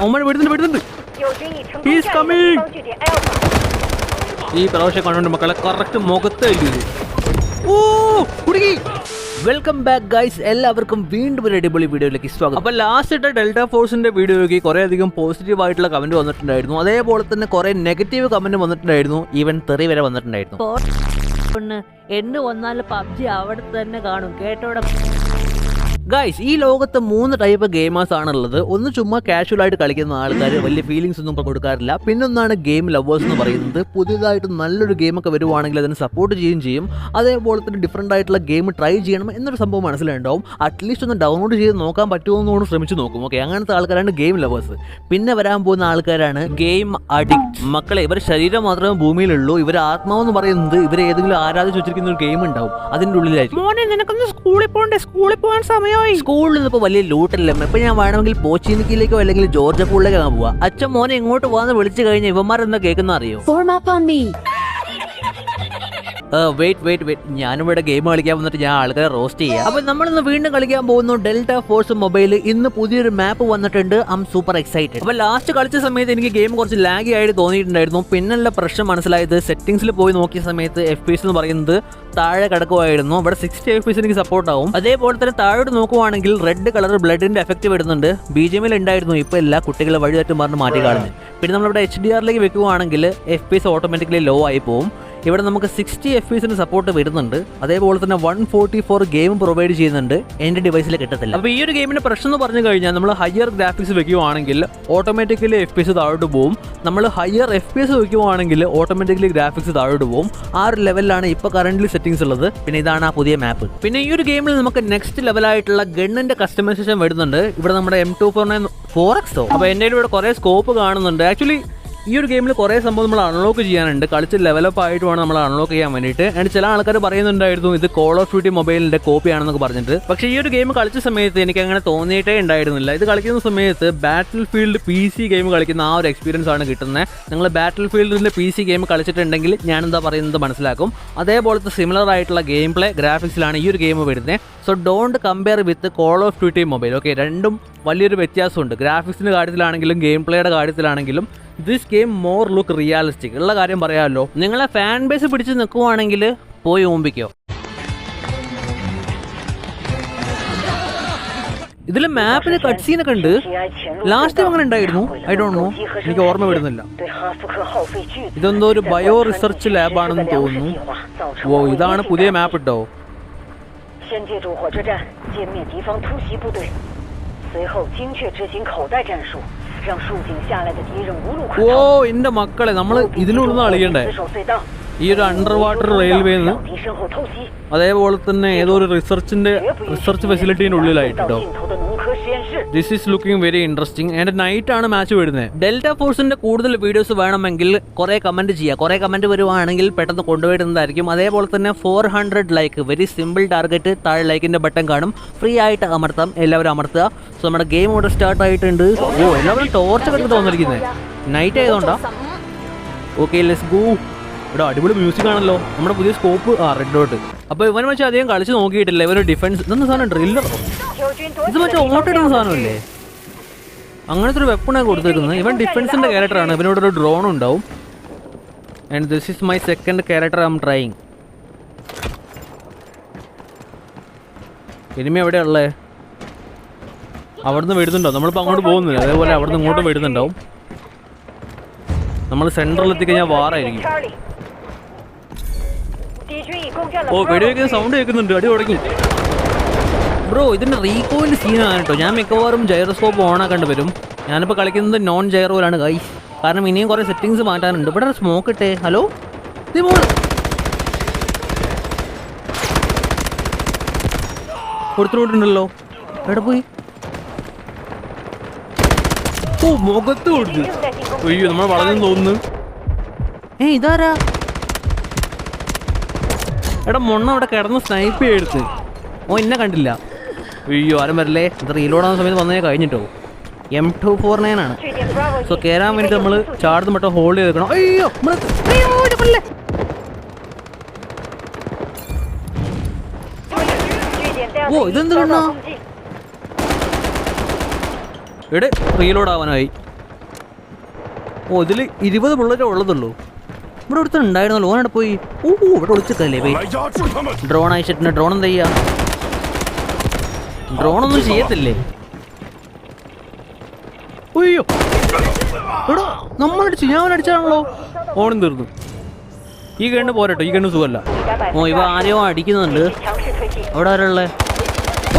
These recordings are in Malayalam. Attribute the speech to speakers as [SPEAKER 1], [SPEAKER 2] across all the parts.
[SPEAKER 1] അവന്മാർ വിടുന്നുണ്ട് വിടുന്നുണ്ട്.
[SPEAKER 2] ഈസ് കമ്മിങ്
[SPEAKER 1] ഈ പ്രാവശ്യം കണ്ടുണ്ട് മക്കളെ കറക്റ്റ് മുഖത്തല്ലേ ഓ കുടുങ്ങി. വെൽക്കം ബാക്ക് ഗൈസ് എല്ലാവർക്കും വീണ്ടും ഒരു അടിപൊളി വീഡിയോയിലേക്ക് സ്വാഗതം. അപ്പോൾ ലാസ്റ്റ് ഇട്ട ഡെൽറ്റ ഫോഴ്സിന്റെ വീഡിയോയ്ക്ക് കുറേയധികം പോസിറ്റീവ് ആയിട്ടുള്ള കമന്റ് വന്നിട്ടുണ്ടായിരുന്നു. അതേപോലെ തന്നെ കുറേ നെഗറ്റീവ് കമന്റ് വന്നിട്ടുണ്ടായിരുന്നു. ഈവൻ തെറി വരെ വന്നിട്ടുണ്ടായിരുന്നു.
[SPEAKER 3] എന്ന് വന്നാൽ പബ്ജി അവിടെ തന്നെ കാണും. കേട്ടോടെ?
[SPEAKER 1] ഗൈസ് ഈ ലോകത്ത് മൂന്ന് ടൈപ്പ് ഗെയിമേഴ്സ് ആണുള്ളത്. ഒന്ന് ചുമ്മാ കാഷ്വൽ ആയിട്ട് കളിക്കുന്ന ആൾക്കാർ വലിയ ഫീലിങ്സ് ഒന്നും കൊടുക്കാറില്ല. പിന്നൊന്നാണ് ഗെയിം ലവേഴ്സ് എന്ന് പറയുന്നത്. പുതിയതായിട്ട് നല്ലൊരു ഗെയിമൊക്കെ വരുവാണെങ്കിൽ അതിനെ സപ്പോർട്ട് ചെയ്യുകയും ചെയ്യും. അതേപോലെ തന്നെ ഡിഫറെന്റ് ആയിട്ടുള്ള ഗെയിം ട്രൈ ചെയ്യണം എന്നൊരു സംഭവം മനസ്സിലുണ്ടാവും. അറ്റ്ലീസ്റ്റ് ഒന്ന് ഡൗൺലോഡ് ചെയ്ത് നോക്കാൻ പറ്റുമോ എന്നോട് ശ്രമിച്ചു നോക്കും. ഓക്കെ അങ്ങനത്തെ ആൾക്കാരാണ് ഗെയിം ലവേഴ്സ് പിന്നെ വരാൻ പോകുന്ന ആൾക്കാരാണ് ഗെയിം അഡിക്റ്റ് മക്കളെ ഇവർ ശരീരം മാത്രമേ ഭൂമിയിലുള്ളൂ. ഇവർ ആത്മാവെന്ന് പറയുന്നത് ഇവർ ഏതെങ്കിലും ആരാധിച്ച് വെച്ചിരിക്കുന്ന ഒരു ഗെയിം ഉണ്ടാവും. അതിന്റെ ഉള്ളിലായിരിക്കും.
[SPEAKER 3] സ്കൂളിൽ പോകണ്ടേ സ്കൂളിൽ പോകാൻ സമയമായി
[SPEAKER 1] സ്കൂളിൽ നിന്ന് ഇപ്പോൾ വലിയ ലൂട്ടില്ല? ഇപ്പൊ ഞാൻ വേണമെങ്കിൽ പോച്ചിനിക്കിലേക്കോ അല്ലെങ്കിൽ ജോർജ് പൂളിലേക്കോ പോവാ. അച്ഛൻ മോനെ ഇങ്ങോട്ട് പോവാന്ന് വിളിച്ചു കഴിഞ്ഞാൽ ഇവന്മാരെന്താ കേൾക്കുന്ന അറിയോ വെയിറ്റ് വെയിറ്റ് വെയിറ്റ് ഞാനിവിടെ ഗെയിം കളിക്കാൻ വന്നിട്ട് ഞാൻ ആൾക്കാരെ റോസ്റ്റ് ചെയ്യാം. അപ്പൊ നമ്മളിന്ന് വീണ്ടും കളിക്കാൻ പോകുന്നു ഡെൽറ്റ ഫോഴ്സ് മൊബൈൽ ഇന്ന് പുതിയൊരു മാപ്പ് വന്നിട്ടുണ്ട്. ഐം സൂപ്പർ എക്സൈറ്റഡ് അപ്പൊ ലാസ്റ്റ് കളിച്ച സമയത്ത് എനിക്ക് ഗെയിം കുറച്ച് ലാഗി ആയിട്ട് തോന്നിയിട്ടുണ്ടായിരുന്നു. പിന്നല്ല പ്രശ്നം മനസ്സിലായത് സെറ്റിംഗ്സിൽ പോയി നോക്കിയ സമയത്ത് എഫ് പി എന്ന് പറയുന്നത് താഴെ കിടക്കുമായിരുന്നു ഇവിടെ സിക്സ്റ്റി എഫ് പി എനിക്ക് സപ്പോർട്ട് ആവും. അതേപോലെ തന്നെ താഴോട്ട് നോക്കുവാണെങ്കിൽ റെഡ് കളർ ബ്ലഡിന്റെ എഫക്റ്റ് വരുന്നുണ്ട്. ബി ജി എമ്മിൽ ഉണ്ടായിരുന്നു. ഇപ്പൊ എല്ലാ കുട്ടികളെ വഴിതെറ്റും പറഞ്ഞ് മാറ്റി കാണുന്നത് പിന്നെ നമ്മളിവിടെ എച്ച് ഡി ആറിലേക്ക് വെക്കുവാണെങ്കിൽ F P S automatically low ആയി പോകും ഇവിടെ നമുക്ക് സിക്സ്റ്റി എഫ് എസിന് സപ്പോർട്ട് വരുന്നുണ്ട്. അതേപോലെ തന്നെ one forty four game provide ചെയ്യുന്നുണ്ട്. എന്റെ ഡിവൈസിൽ കിട്ടത്തില്ല. അപ്പോൾ ഈ ഒരു ഗെയിമിന്റെ പ്രശ്നം എന്ന് പറഞ്ഞു കഴിഞ്ഞാൽ നമ്മൾ ഹയർ ഗ്രാഫിക്സ് വെക്കുകയാണെങ്കിൽ ഓട്ടോമാറ്റിക്കലി എഫ് പി എസ് താഴോട്ട് പോകും നമ്മൾ ഹയർ എഫ് പി എസ് വെക്കുവാണെങ്കിൽ ഓട്ടോമാറ്റിക്കലി ഗ്രാഫിക്സ് താഴോട്ട് പോകും ആ ഒരു ലെവലിലാണ് ഇപ്പോൾ കറന്റ് സെറ്റിംഗ്സ് ഉള്ളത്. പിന്നെ ഇതാണ് ആ പുതിയ മാപ്പ് പിന്നെ ഈ ഒരു ഗെയിമിൽ നമുക്ക് നെക്സ്റ്റ് ലെവലായിട്ടുള്ള ഗണ്ണിന്റെ കസ്റ്റമൈസേഷൻ വരുന്നുണ്ട്. ഇവിടെ നമ്മുടെ M two four nine for എക്സോ അപ്പോൾ എന്റെ ഇവിടെ കുറേ സ്കോപ്പ് കാണുന്നുണ്ട്. ആക്ച്വലി ഈ ഒരു ഗെയിമിൽ കുറേ സംഭവം നമ്മൾ അൺലോക്ക് ചെയ്യാനുണ്ട്. കളിച്ച് ലെവലപ്പ് ആയിട്ട് വേണം നമ്മൾ അൺലോക്ക് ചെയ്യാൻ വേണ്ടിയിട്ട്. ആൻഡ് ചില ആൾക്കാർ പറയുന്നുണ്ടായിരുന്നു ഇത് കോൾ ഓഫ് ഡ്യൂട്ടി മൊബൈലിന്റെ കോപ്പി ആണെന്നൊക്കെ പറഞ്ഞിട്ട്. പക്ഷെ ഈ ഒരു ഗെയിം കളിച്ച സമയത്ത് എനിക്ക് അങ്ങനെ തോന്നിയിട്ടേ ഉണ്ടായിരുന്നില്ല. ഇത് കളിക്കുന്ന സമയത്ത് Battlefield P C game കളിക്കുന്ന ആ ഒരു എക്സ്പീരിയൻസ് ആണ് കിട്ടുന്നത്. നിങ്ങൾ ബാറ്റിൽ ഫീൽഡിന്റെ പി സി ഗെയിം കളിച്ചിട്ടുണ്ടെങ്കിൽ ഞാൻ എന്താ പറയുന്നത് മനസ്സിലാക്കും. അതേപോലത്തെ സിമിലർ ആയിട്ടുള്ള ഗെയിം പ്ലേ ഗ്രാഫിക്സിലാണ് ഈ ഒരു ഗെയിം വരുന്നത്. So don't compare with Call of Duty Mobile okay രണ്ടും വലിയൊരു വ്യത്യാസമുണ്ട്. ഗ്രാഫിക്സിന്റെ കാര്യത്തിലാണെങ്കിലും ഗെയിം പ്ലേയുടെ കാര്യത്തിലാണെങ്കിലും this game more look realistic ഉള്ള കാര്യം പറയാമല്ലോ നിങ്ങളെ ഫാൻ ബേസ് പിടിച്ച് നിൽക്കുവാണെങ്കിൽ പോയി ഓമ്പിക്കോ. ഇതിൽ മാപ്പിന് കട്ട് സീനൊക്കെ ഉണ്ട്. ലാസ്റ്റ് അങ്ങനെ ഉണ്ടായിരുന്നു. ഐ ഡോ നോ എനിക്ക് ഓർമ്മ
[SPEAKER 2] വിടുന്നില്ല
[SPEAKER 1] ഇതെന്തോ ഒരു ബയോ റിസർച്ച് ലാബാണെന്ന് തോന്നുന്നു. ഓ ഇതാണ് പുതിയ മാപ്പ് ഇട്ടോ ഓ എന്റെ മക്കളെ നമ്മൾ
[SPEAKER 2] ഇതിലൊന്നും
[SPEAKER 1] അളിയണ്ടേ ഈ ഒരു അണ്ടർ വാട്ടർ റെയിൽവേന്ന് അതേപോലെ തന്നെ ഏതോ ഒരു റിസർച്ചിന്റെ റിസർച്ച്
[SPEAKER 2] ഫെസിലിറ്റീന്റെ
[SPEAKER 1] ഉള്ളിലായിട്ടോ? This is looking very interesting and night ആണ് മാച്ച് വരുന്നത് ഡെൽറ്റ ഫോഴ്സിന്റെ കൂടുതൽ വീഡിയോസ് വേണമെങ്കിൽ കുറെ കമന്റ് ചെയ്യുക കുറെ കമന്റ് വരുവാണെങ്കിൽ പെട്ടെന്ന് കൊണ്ടുവരുന്നതായിരിക്കും അതേപോലെ തന്നെ four hundred like very simple target താഴെ ലൈക്കിന്റെ ബട്ടൺ കാണും. ഫ്രീ ആയിട്ട് അമർത്താം. എല്ലാവരും അമർത്തുക. സോ നമ്മുടെ ഗെയിം ഇവിടെ സ്റ്റാർട്ട് ആയിട്ടുണ്ട്. ഓ എല്ലാവരും ടോർച്ച് കണ്ടു തോന്നിരിക്കുന്നത് നൈറ്റ് ആയതുകൊണ്ടോ? ഓക്കെ ലെസ് ഗോ ഇവിടെ അടിപൊളി മ്യൂസിക് ആണല്ലോ. നമ്മുടെ പുതിയ സ്കോപ്പ് ആ റെഡ് ഡോട്ട് അപ്പൊ ഇവൻ മറ്റേ അധികം കളിച്ച് നോക്കിയിട്ടില്ല. ഇവർ ഡിഫൻസ് ഇതൊന്നും സാധനം?
[SPEAKER 2] ഡ്രില്ലർ
[SPEAKER 1] ഇത് മറ്റേ ഓട്ടിടുന്ന സാധനമല്ലേ അങ്ങനത്തെ ഒരു വെപ്പണാണ് കൊടുത്തിരിക്കുന്നത്. ഇവൻ ഡിഫൻസിന്റെ ക്യാരക്ടറാണ് ഇവനോട് ഒരു ഡ്രോൺ ഉണ്ടാവും. And this is my second character I'm trying enemy എവിടെയാ അവിടുന്ന് വെടുന്നുണ്ടാവും. നമ്മളിപ്പോൾ അങ്ങോട്ട് പോകുന്നില്ല. അതേപോലെ അവിടുന്ന് ഇങ്ങോട്ടും വരുന്നുണ്ടാവും നമ്മൾ സെൻട്രൽ എത്തിക്കഴിഞ്ഞാൽ വാറായിരിക്കും. ഓ വെടിവെക്കുന്ന സൗണ്ട് കേൾക്കുന്നുണ്ട് അടി തുടങ്ങി ബ്രോ ഇതിന്റെ റീകോയിന്റെ സീനാണ് കേട്ടോ ഞാൻ മിക്കവാറും ജൈറോസ്കോപ്പ് ഓണാക്കേണ്ടി വരും ഞാനിപ്പോ കളിക്കുന്നത് നോൺ ജൈറോയിലാണ് ഗൈസ് കാരണം ഇനിയും കുറേ സെറ്റിങ്സ് മാറ്റാനുണ്ട് ഇവിടെ സ്മോക്ക് ഇട്ടേ ഹലോ കൊടുത്തുണ്ടല്ലോ എവിടെ പോയി ഓ മുഖത്ത് കൊടുത്തു അയ്യോ നമ്മൾ വളഞ്ഞു തോന്നുന്നു ഏ ഇതാരാ എടാ മൊണ്ണ അവിടെ കിടന്ന് സ്നൈപ്പ് എടുത്ത്. ഓ എന്നെ കണ്ടില്ല. അയ്യോ ആരും വരില്ലേ? എന്താ റീലോഡ് ആവുന്ന സമയത്ത് വന്നേ കഴിഞ്ഞിട്ടോ? എം ടു ഫോർ നയൻ ആണ്. സോ കയറാൻ വേണ്ടി നമ്മൾ ചാടുന്ന മട്ടോ ഹോൾഡ് ചെയ്ത് വെക്കണം. അയ്യോ ഓ ഇതെന്ത് കണ്ണാ റീലോഡ് ആവാനായി. ഓ ഇതിൽ ഇരുപത് ബുള്ളറ്റേ ഉള്ളതുള്ളൂ. ഇവിടെ ഒരുത്തൻ ഉണ്ടായിരുന്നല്ലോ ഓനോട് പോയി. ഓ ഇവിടെ ഒളിച്ചിട്ടല്ലേ പോയി. ഡ്രോൺ അയച്ചിട്ടുണ്ട് ഡ്രോൺ എന്താ ചെയ്യാ? ഡ്രോൺ ഒന്നും ചെയ്യത്തില്ലേ? അയ്യോ എടോ നമ്മളടിച്ചു ഞാൻ അടിച്ചാണല്ലോ ഓണം തീർന്നു. ഈ കണ്ണ് പോരട്ടോ ഈ കണ്ണ് സുഖമല്ല. ഓ ഇവ ആരെയോ അടിക്കുന്നുണ്ട്. അവിടെ ആരുള്ളേ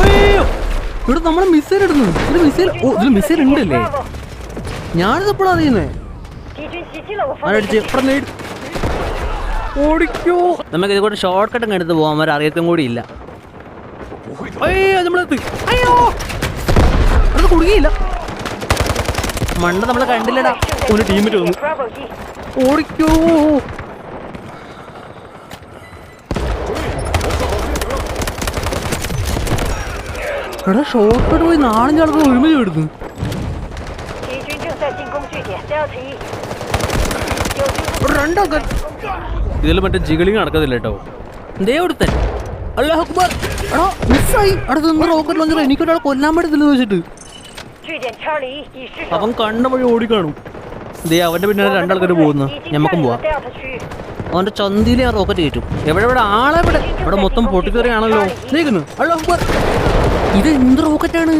[SPEAKER 1] അയ്യോ ഇവിടെ നമ്മൾ മിസൈൽ ഇടുന്നു. ഇത് മിസൈൽ ഓ ഇതിൽ മിസൈൽ ഉണ്ടല്ലേ? ഞാനിത് എപ്പോഴാണ് അറിയുന്നേ ആരടിച്ച് ഇവിടെ ഓടിക്കോ. നമുക്ക് ഇതുകൊണ്ട് ഷോർട്ട് കട്ടും എടുത്ത് പോകാൻ വരെ അറിയത്തും കൂടി ഇല്ല. അയ്യോ കുടുങ്ങിയില്ല. മണ്ണ് നമ്മളെ കണ്ടില്ലടാ. ഒരു ടീമിൽ ഓടിക്കോ. എടാ ഷോർട്ട് പോയി നാലഞ്ച് ആൾക്കാർ ഒരുമിച്ച് എടുത്തു. രണ്ടാൾക്കാർ. ഇതിൽ മറ്റേ ജിഗിളിങ് നടക്കത്തില്ല കേട്ടോ. ദേ അവിടുത്തെ അല്ലാഹ് അക്ബർ. എടാ മിസ്സായി. അടുത്ത് നിന്ന് റോക്കറ്റ് ലോഞ്ചർ എനിക്കൊരാൾ കൊല്ലാൻ പറ്റത്തില്ല വെച്ചിട്ട്. അവൻ കണ്ണ വഴി ഓടിക്കാണു. ദേ അവന്റെ പിന്നെ രണ്ടാൾക്കാർ പോകുന്നു. ഞമ്മക്കും പോവാം. അവന്റെ ചന്തിയിലെ ആ റോക്കറ്റ് കയറ്റും. എവിടെ എവിടെ? ആളെ ഇവിടെ ഇവിടെ മൊത്തം പൊട്ടിക്കേറിയാണല്ലോ നീക്കുന്നു. അല്ലാഹ് അക്ബർ. ഇത് എന്ത് റോക്കറ്റാണ്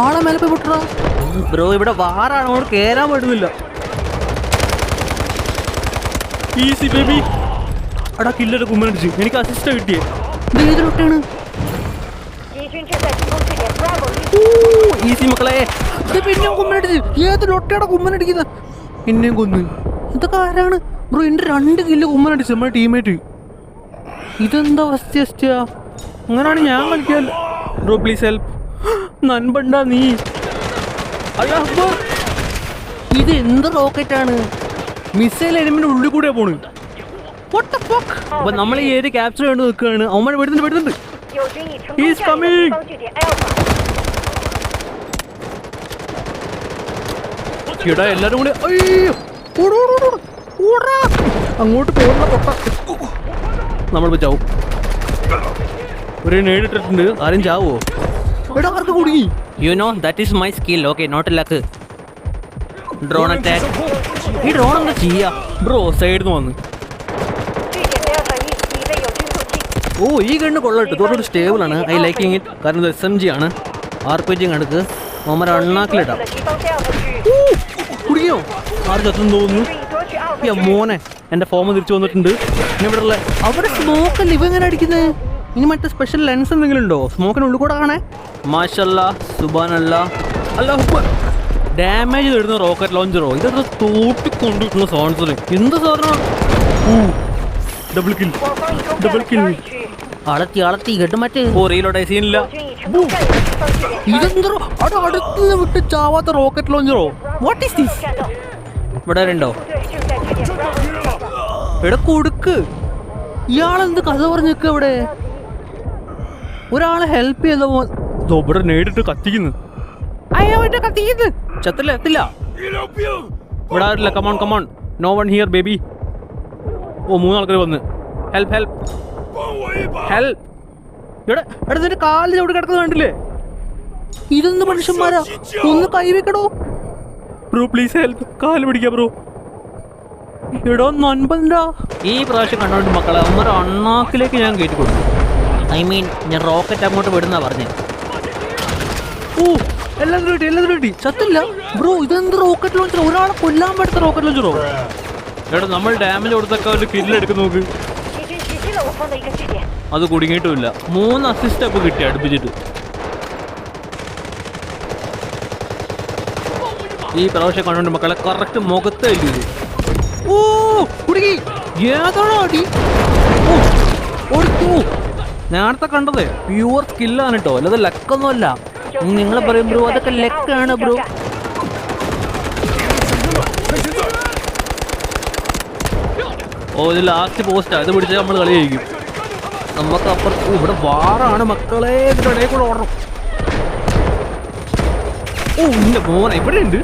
[SPEAKER 1] ആളെ മേലെ പോയി പൊട്ടറാ. ബ്രോ ഇവിടെ വാറാണ്. അവിടെ കയറാൻ പറ്റുന്നില്ല. ഈസി ബേബി അടാ കില്ലറെ കുമ്മനടിച്ച് എനിക്ക് അസിസ്റ്റ് കിട്ടിയേ. ഏത് ലൊട്ടാണ് ഈസി മക്കളെ. പിന്നെ കുമ്മനടിച്ചു ഏത് ലൊട്ടയുടെ കുമ്മനടിക്കുന്ന എന്നെയും കൊന്നു. ഇതൊക്കെ ആരാണ്? ബ്രോ എന്റെ രണ്ട് കില്ല് കുമ്മനടിച്ച് നമ്മുടെ ടീമേറ്റ് ഇതെന്താ അവസ്ഥ അസ്റ്റിയാ അങ്ങനാണ് ഞാൻ കളിക്കാൻ. ബ്രോ പ്ലീസ് ഹെൽപ്പ് നൻപണ്ട നീ. അല്ല ഇത് എന്ത് റോക്കറ്റാണ് മിസൈൽ എനിമിന്റെ ഉള്ളിൽ കൂടെ പോണ് നമ്മൾ ഈ ഏരിയ ക്യാപ്ചർ ചെയ്യേണ്ടി നിൽക്കുകയാണ്? അവന്മാർ
[SPEAKER 2] വിടുന്നുണ്ട് വെടുന്നുണ്ട് ഈസ് കമ്മിങ്
[SPEAKER 1] ചേടാ എല്ലാരും കൂടി അങ്ങോട്ട് പോകുന്ന പൊട്ട നമ്മളിപ്പോ ചാവും. ഒരു നേടിട്ടിട്ടുണ്ട് ആരും ചാവോ എടാ ആർക്ക് കുടുങ്ങി? You know that is my skill okay not luck drone attack ഈ ഡ്രോൺ എന്താ ചെയ്യാ? ബ്രോ സൈഡിൽ നിന്ന് വന്ന്. ഓ ഈ കണ്ണ് കൊള്ളട്ടെ. തോട്ടോട്ട് സ്റ്റേബിൾ ആണ്. I liking it. കാരണം ഇത് എസ് എം ജി ആണ്. ആർ പി ജി കണക്ക്
[SPEAKER 2] മൊമ്മ
[SPEAKER 1] അണ്ണാക്കിലിടാം കുടിക്കോ ആർക്ക് തോന്നുന്നു? മോനെ. എന്റെ ഫോം തിരിച്ചു വന്നിട്ടുണ്ട്. പിന്നെ ഇവിടെ ഉള്ള അവിടെ സ്മോക്കല്ല ഇവ എങ്ങനെ അടിക്കുന്നത് ഇനി മറ്റേ സ്പെഷ്യൽ ലെൻസ് എന്തെങ്കിലും ഉണ്ടോ? സ്മോക്കിനുള്ളിൽ കൂടെ കാണേ മാഷല്ല സുബാനല്ല അല്ല ഡാമേജ് വരുന്ന റോക്കറ്റ് ലോഞ്ചറോ ഇതൊക്കെ തോട്ടിക്കൊണ്ടിട്ടുള്ള സോൺസർ എന്ത് സാധനം? ഡബിൾ കിൽ ഡബിൾ കിൽ അളത്തി അളത്തി കേട്ട് മറ്റേ. സീനില്ല ഇതെന്തോ അവിടെ അടുത്ത് വിട്ട് ചാവാത്ത റോക്കറ്റ് ലോഞ്ചറോ വാട്ട് ഈസ് ദിസ് ഇവിടെ
[SPEAKER 2] രണ്ടോ
[SPEAKER 1] ഇവിടെ കൊടുക്ക്. ഇയാളെന്ത് കഥ പറഞ്ഞു നിൽക്കുക ഇവിടെ? ഒരാളെ ഹെൽപ്പ് ചെയ്ത ഇവിടെ നേരിട്ട് കത്തിക്കുന്നു. അയ്യോ കത്തിക്കുന്നു. ചത്തില്ല. എത്തില്ല ഇവിടെ ആരില്ല come on come on no one here baby ഓ മൂന്നാൾക്കാർ വന്ന്. ഹെൽപ്പ് ഹെൽപ്പ് ഹെൽപ്പ് ഇവിടെ എടാ നിന്റെ കാലിൽ ചവിട് കിടക്കുന്നത് കണ്ടില്ലേ? ഇതൊന്ന് മനുഷ്യന്മാരാ. ഒന്ന് കൈവെക്കടോ ബ്രോ പ്ലീസ് ഹെൽപ്പ് കാൽ പിടിക്കാം ബ്രോ എടോ നൻപന്താ ഈ പ്രാവശ്യം കണ്ടോണ്ട് മക്കളെ അമ്മര അണ്ണാക്കിലേക്ക് ഞാൻ കയറ്റി കൊടുത്തു. ഐ മീൻ ഞാൻ റോക്കറ്റ് അങ്ങോട്ട് വിടുന്ന പറഞ്ഞത് ഓ. എല്ലാം കിട്ടി എല്ലാം കിട്ടി ചത്തില്ല. ബ്രോ ഇതെന്ത് റോക്കറ്റ് ലോഞ്ചർ ഒരാളെ കൊല്ലാൻ പറ്റുന്ന റോക്കറ്റ് ലോഞ്ചറോ എടാ നമ്മൾ ഡാമേജ് കൊടുത്തൊക്കെ ഒരു കില്ലെടുക്ക് നോക്ക്. അത് കുടുങ്ങിയിട്ടുമില്ല. മൂന്ന് അസിസ്റ്റ് അപ്പ് കിട്ടി അടുപ്പിച്ചിട്ട്. ഈ പ്രാവശ്യം കണ്ടുകൊണ്ട് മക്കളെ കറക്റ്റ് മുഖത്ത് അല്ലേ ഓ കുടുങ്ങി. ഏതാണോ അടി? നേരത്തെ കണ്ടതേ പ്യൂർ സ്കില്ലാണ് കേട്ടോ അല്ലാതെ ലക്കൊന്നുമല്ല. നിങ്ങൾ പറയും ബ്രോ അതൊക്കെ ലെക്കാണ് ബ്രോ. ഓ ഇത് ലാസ്റ്റ് പോസ്റ്റാ ഇത് പിടിച്ചാൽ നമ്മൾ കളി കഴിക്കും നമുക്ക് അപ്പുറത്ത് ഇവിടെ വാറാണ് മക്കളെ. ഇതിന്റെ കൂടെ ഓടണം. ഓ ഇല്ല മോന ഇവിടെ ഉണ്ട്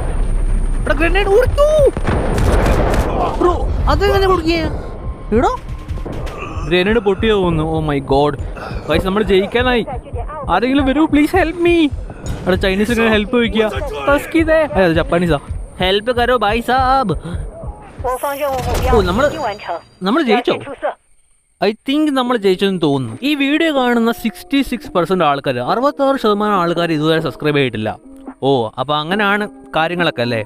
[SPEAKER 1] ഇവിടെ ഗ്രനേഡ് കൊടുത്തു. ബ്രോ അത് എങ്ങനെ കൊടുക്കുക ഇടോ ഗ്രനേഡ് പൊട്ടിയോ പോകുന്നു ഓ മൈ ഗോഡ് നമ്മൾ ജയിക്കാനായി. ആരെങ്കിലും വരൂ പ്ലീസ് ഹെൽപ്പ് മീ അവിടെ ചൈനീസ് ഇങ്ങനെ ഹെൽപ്പ് ചോദിക്കുക. ജപ്പാനീസാ ഹെൽപ്പ് കരോ ബൈ സാബ്.
[SPEAKER 2] ഓ
[SPEAKER 1] നമ്മൾ
[SPEAKER 2] നമ്മൾ
[SPEAKER 1] ജയിച്ചോ? ഐ തിങ്ക് നമ്മൾ ജയിച്ചെന്ന് തോന്നുന്നു. ഈ വീഡിയോ കാണുന്ന സിക്സ്റ്റി സിക്സ് പെർസെന്റ് ആൾക്കാർ അറുപത്താറ് ശതമാനം ആൾക്കാർ ഇതുവരെ സബ്സ്ക്രൈബ് ചെയ്തിട്ടില്ല. ഓ അപ്പൊ അങ്ങനെയാണ് കാര്യങ്ങളൊക്കെ അല്ലേ?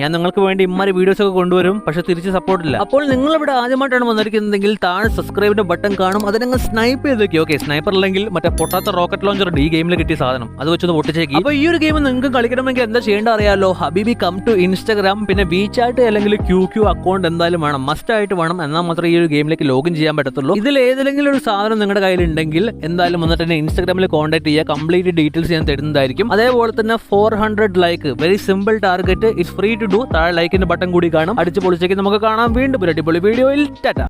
[SPEAKER 1] ഞാൻ നിങ്ങൾക്ക് വേണ്ടി ഇമ്മാരി വീഡിയോസ് ഒക്കെ കൊണ്ടുവരും പക്ഷെ തിരിച്ച് സപ്പോർട്ട് ഇല്ല. അപ്പോൾ നിങ്ങൾ ഇവിടെ ആദ്യമായിട്ടാണ് വന്നിരിക്കുന്നതെങ്കിൽ താഴെ സബ്സ്ക്രൈബിന്റെ ബട്ടൺ കാണും അതിനങ്ങ് സ്നൈപ്പ് ചെയ്ത് വെക്കും. ഓക്കെ സ്നൈപ്പർ അല്ലെങ്കിൽ മറ്റേ പൊട്ടാത്ത റോക്കറ്റ് ലോഞ്ചർ ഈ ഗെയിമിൽ കിട്ടിയ സാധനം. അത് വെച്ചൊന്ന് പൊട്ടിച്ചേക്ക്. അപ്പൊ ഈ ഒരു ഗെയിം നിങ്ങൾക്ക് കളിക്കണമെങ്കിൽ എന്താ ചെയ്യേണ്ട അറിയാലോ? ഹബീബി കം ടു ഇൻസ്റ്റാഗ്രാം പിന്നെ വിചാറ്റ് അല്ലെങ്കിൽ ക്യൂ ക്യൂ അക്കൗണ്ട് എന്തായാലും വേണം. മസ്റ്റ് ആയിട്ട് വേണം എന്നാൽ മാത്രമേ ഈ ഒരു ഗെയിമിലേക്ക് ലോഗിൻ ചെയ്യാൻ പറ്റത്തുള്ളൂ. ഇതിൽ ഏതെങ്കിലും ഒരു സാധനം നിങ്ങളുടെ കയ്യിലുണ്ടെങ്കിൽ എന്തായാലും വന്നിട്ട് തന്നെ ഇൻസ്റ്റാഗ്രാമിൽ കോൺടാക്ട് ചെയ്യുക. കംപ്ലീറ്റ് ഡീറ്റെയിൽസ് ഞാൻ തരുന്നതായിരിക്കും. അതേപോലെ തന്നെ four hundred like very simple target it's free to do താഴെ ലൈക്കിന്റെ ബട്ടൺ കൂടി കാണും. അടിച്ച് പൊളിച്ചേക്ക് നമുക്ക് കാണാം. വീണ്ടും ഒരു അടിപൊളി വീഡിയോയിൽ ടാറ്റ.